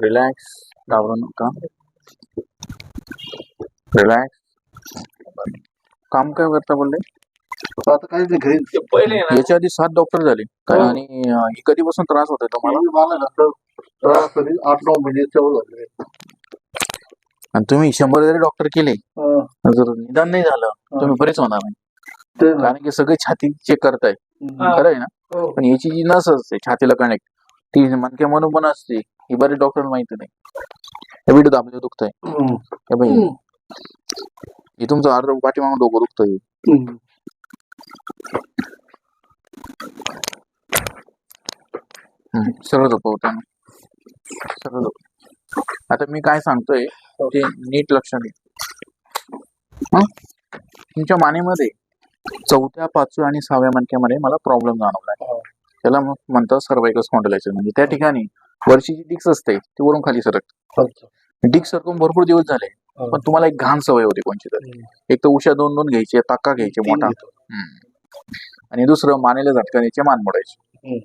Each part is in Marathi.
रिलॅक्स घाबरू नका रिलॅक्स काम काय करता बोलले? आता काही नाही घरी. पहिले ना. याच्या आधी सात डॉक्टर झाले. काय हो. आणि अं, ही कधीपासून त्रास होतोय तुम्हाला? मला मला नंतर सरासरी आठ नऊ महिने तेवढं झाले आणि तुम्ही शंभर जरी डॉक्टर केले अं, जर निदान नाही झालं तुम्ही बरेच होणार नाही. ते ना. कारण की सगळे छाती चेक करताय. हम्म. खरं आहे ना? हो. पण याची जी नस असते छातीला कनेक्ट ती मनक्या म्हणून पण असते. ही बरेच डॉक्टर माहिती नाही. हे आपलं दुखतंय. हम्म. हे बाई हे तुमचं अर्ध पाठीमागून डोकं दुखतंय. झोपवताना सरळ झोप आता मी काय सांगतोय ते नीट लक्षात घे हं? तुमच्या मानेमध्ये चौथ्या पाचव्या आणि सहाव्या मणक्यामध्ये मला प्रॉब्लेम जाणवलाय. हो. त्याला मग म्हणतात सर्वायकल स्पॉन्डिलायसिस म्हणजे त्या ठिकाणी वरची जी डिक्स असते ती वरून खाली सरकते. डिक्स सरकून भरपूर दिवस झाले हो. पण तुम्हाला एक घाण सवय होती कोणची तरी. एक तर उशा दोन दोन घ्यायचे ताका घ्यायचे मोठा. आणि दुसरं मानेला झटका द्यायचे मान मोडायचे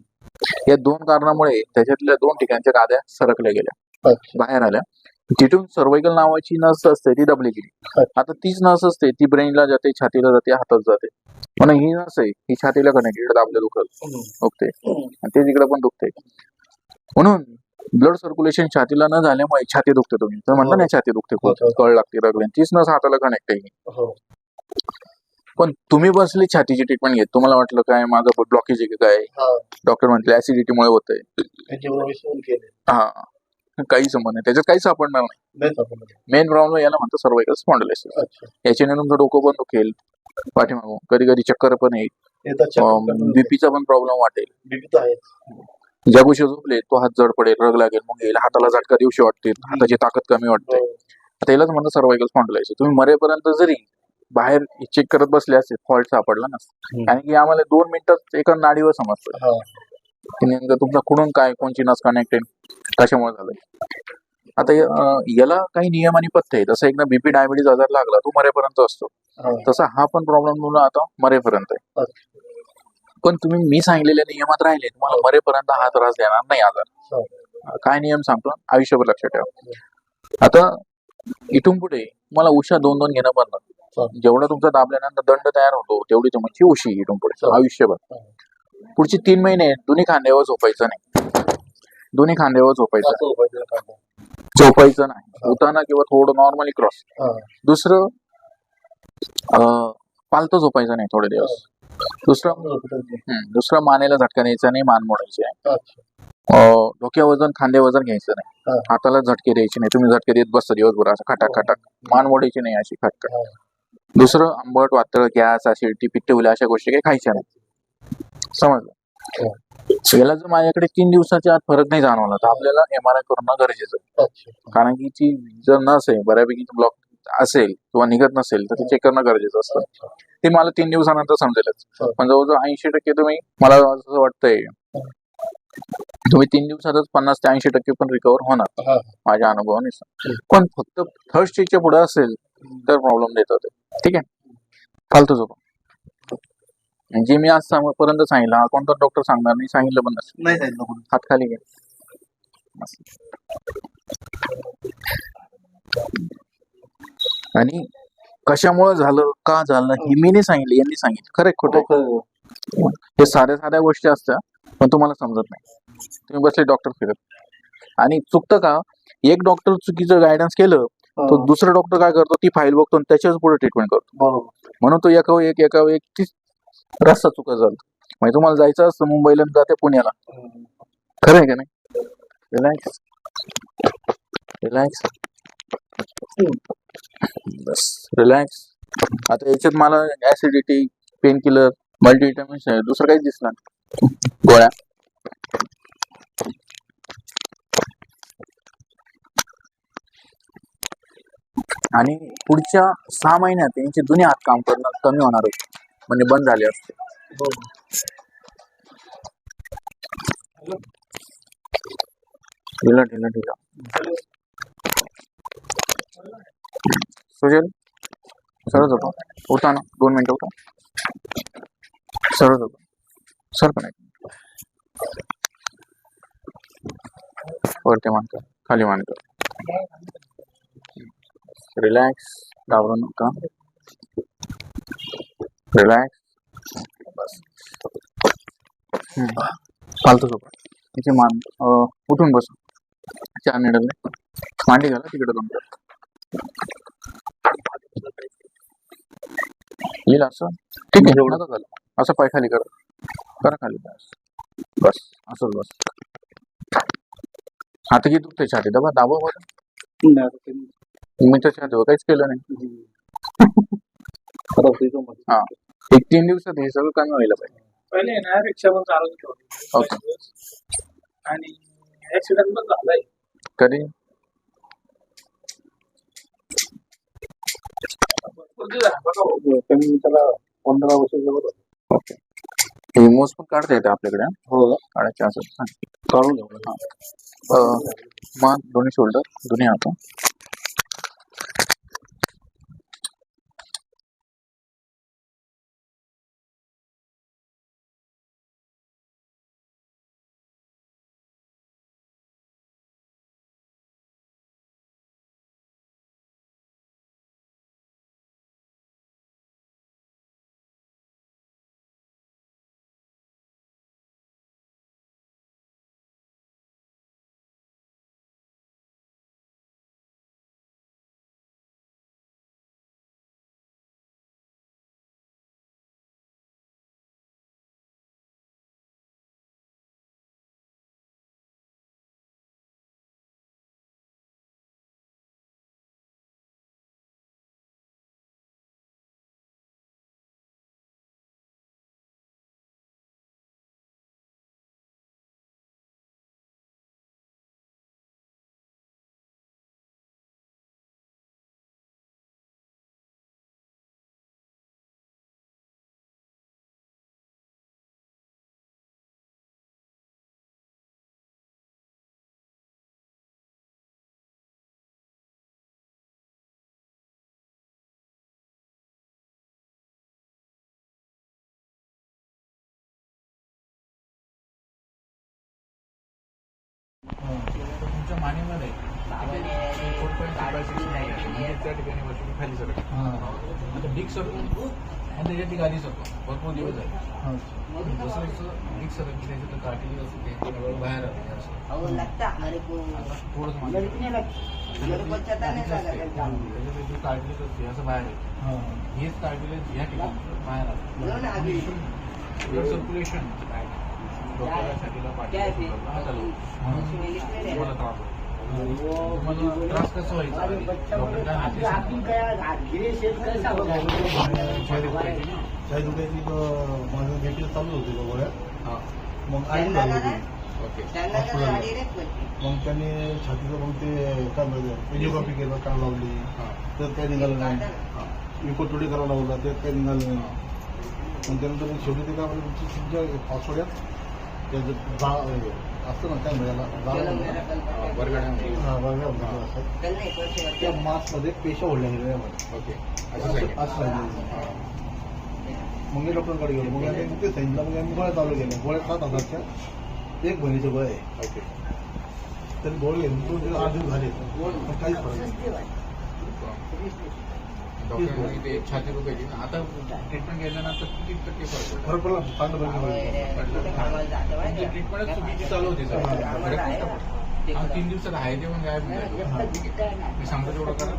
या दोन कारणामुळे त्याच्यातल्या दोन ठिकाणच्या गाद्या सरकल्या गेल्या. बाहेर आल्या तिथून सर्वायकल नावाची नस असते ती दबली गेली आता तीच नस असते ती ब्रेनला जाते छातीला जाते हातात जाते म्हणून ही नस आहे ही छातीला कनेक्टेड दाबल्या दुखत. दुखते. आणि ते तिकडे पण दुखते म्हणून ब्लड सर्क्युलेशन छातीला न झाल्यामुळे छाती दुखते तुम्ही. तर म्हणता ना छाती दुखते खूप हो. कळ लागते रगले तीच नस हाताला कनेक्ट आहे. हो. पण तुम्ही बसले छातीची ट्रीटमेंट घेत तुम्हाला वाटलं काय माझं ब्लॉकेज आहे की काय? हा. डॉक्टर म्हटले ऍसिडिटीमुळे विसरून केले. हा. काही संबंध नाही. त्याच्यात काही सापडणार नाही. नाही. मेन प्रॉब्लेम याला म्हणतो सर्वायकल स्पॉन्डिलायसिस याच्याने तुमचं डोकं पण दुखेल पाठीमागून. कधी कधी चक्कर पण येईल. बीपीचा पण प्रॉब्लेम वाटेल. आहे ज्या गोष्टी झोपले तो हात जड पडेल रग लागेल मग येईल. हाताला झटका दिवशी वाटते हाताची ताकद कमी वाटते. हो. आता यालाच म्हणतो सर्वायकल स्पॉन्डिलायसिस तुम्ही मरेपर्यंत जरी बाहेर चेक करत बसले असते फॉल्ट सापडला नसतं. हम्म. कारण की आम्हाला दोन मिनिटात एका नाडीवर समजतं. हा. की नेमकं तुमचा कुठून काय कोणची नस कनेक्टेड कशामुळे झालंय? आता याला काही नियम आणि पथ्य आहे जसं एकदा बीपी डायबिटीज आजार लागला तो मरेपर्यंत असतो. हा. तसा हा पण प्रॉब्लेम तुला आता मरेपर्यंत आहे. पण तुम्ही मी सांगितलेल्या नियमात राहिले तुम्हाला मरेपर्यंत हा त्रास देणार नाही आजार हो. काय नियम सांगतो आयुष्यभर लक्षात ठेवा आता इथून पुढे मला उशा दोन दोन घेणं बंद हो. जेवढा तुमचा दाबल्यानंतर दंड तयार होतो तेवढी तुमची उशी इथून पुढे हो. आयुष्यभर. पुढची तीन महिने दोन्ही खांद्यावर झोपायचं नाही दोन्ही खांद्यावर झोपायचं. झोपायचं नाही होताना किंवा थोडं नॉर्मली क्रॉस. दुसरं पालतं झोपायचं नाही थोडे दिवस दुसरं दुसरं मानेला झटका द्यायचा नाही मान मोडायचे डोक्या वजन खांदे वजन घ्यायचं नाही. हा. हाताला झटके द्यायचे नाही. तुम्ही झटके देत बसता दिवसभर असं खटाक खटाक. मान मोडायची नाही अशी हा. दुसरं आंबट वातळ गॅस असिडिटी पित्त अशा गोष्टी काही खायच्या नाही. समजलं? याला जर माझ्याकडे तीन दिवसाच्या आत फरक नाही जाणवला तर आपल्याला एम आर आय करणं गरजेचं आहे. कारण की ती जर नसेल बऱ्यापैकी ब्लॉक असेल किंवा निघत नसेल तर ते चेक करणं गरजेचं असतं. ते मला तीन दिवसानंतर समजेलच हो. पण जवळजवळ ऐंशी टक्के तुम्ही मला असं वाटतंय तुम्ही तीन दिवसातच पन्नास ते ऐंशी टक्के पण रिकवर होणार हा. माझ्या अनुभवाने पण फक्त थर्ड स्टेजच्या पुढे असेल तर प्रॉब्लेम देत होते ठीक आहे फालतू झोपा जे मी आज पर्यंत सांगितलं हा कोणता डॉक्टर सांगणार नाही सांगितलं पण नसेल. हात खाली घे मस्त. आणि कशामुळे झालं का झालं हे मी नाही सांगितलं यांनी सांगितलं. खरं खोटं? हो, हो. साध्या साध्या गोष्टी असतात पण तुम्हाला समजत नाही. तुम्ही बसले डॉक्टर फिरत. आणि चुकतं का एक डॉक्टर चुकीचं गायडन्स केलं तो हा. दुसरा डॉक्टर काय करतो ती फाईल बघतो आणि त्याच्याच पुढे ट्रीटमेंट करतो. म्हणून तो एका एक एका एक तीच रस्ता चुका झाला. म्हणजे तुम्हाला जायचं असतं मुंबईला जाते पुण्याला. खरं आहे का नाही? रिलॅक्स रिलॅक्स बस. रिलॅक्स आता याच्यात मला ऍसिडिटी पेन किलर मल्टीविटामिन्स आहे दुसरं काहीच दिसलं नाही. गोळ्या. आणि पुढच्या सहा महिन्यात यांचे दोन्ही हात काम करणं कमी होणार आहे म्हणजे बंद झाले असते. ढिला ढिला ढिला सुजेल सरळ होतो उठा ना. दोन मिनटं उठा. सरळ होतो सर पण वरती मानतो खाली मानतो रिलॅक्स घाबरू नका. रिलॅक्स बस. सोबत इथे मान उठून बस. चार मिनिटाला मांडी घाला. तिकडे दोन येईल असं? ठीक आहे नका घालू असं पाय खाली करा. करा खाली बस. बस असंच बस. आता किती दुखते छाती दाबा दाबा बरं. मी तर छातीवर काहीच केलं नाही. हा. एक तीन दिवसात हे सगळं कमी व्हायला पाहिजे. पहिले ना रिक्षा पण चालवत. होती आणि ऍक्सिडेंट पण झालाय. कधी? त्यांनी त्याला पंधरा वर्षाच्या वर होते. ओके हे मोज पण काढता येते आपल्याकडे हा? हो? काढायचे असं. काढून. अं, मान दोन्ही शोल्डर दोन्ही हात तुमच्या मानेमध्ये त्या ठिकाणी वरती खाली सरक आता डिक सरकून आणि त्याच्या सरकून भरपूर दिवस झाले. जसं जसं डिक सरकली त्याच्यात काठी असं ते सगळं बाहेर असं. असते. बाहेर येतं हेच कार्टिलेज या ठिकाणी बाहेर ब्लड सर्क्युलेशन डोक्याला छातीला काय ते? पाठीला हा चालू. म्हणून तुम्हाला त्रास होतो. तुम्हाला त्रास कसा व्हायचा आधी? डॉक्टर काय आपकी म्हणते आपकी क्या गिरे शेप कैसा हो छाती दुखायची दुधाची माझं देखील चालू होते का गोळ्या? हा. मग आई झाली होती. ओके. मग त्यांनी छातीचं मग ते काय म्हणतात एजिओग्राफी केलं कान लावली. हा. तर काय निघालं नाही. हा. इकोटोडी करायला लावला त्यात काही निघालं नाही. मग त्यानंतर मग शेवटी ते काय म्हणजे तुमची तुमच्या असतं ना काय मिळाला हा, त्या अच्छा. मासमध्ये पेशा ओढल्या सांगितलं. मग मी डॉक्टरकडे गेलो. मग ते सांगितलं मग यांनी गोळ्या चालू केल्या. गोळ्या सात हजारच्या एक महिन्याच्या गोळ्या आहे. ओके. गोळ्या घेऊन दोन दिवस आठ दिवस झाले. काहीच फरक नाही. सस्ते भाई. डॉक्टर म्हणे ते छाती दुखायची ना आता ट्रीटमेंट घेतल्यानंतर किती टक्के फरक पडला? चुकीची चालू होती सर. तीन दिवसात आहे ते पण गायब. मी सांगतो तेवढं करा.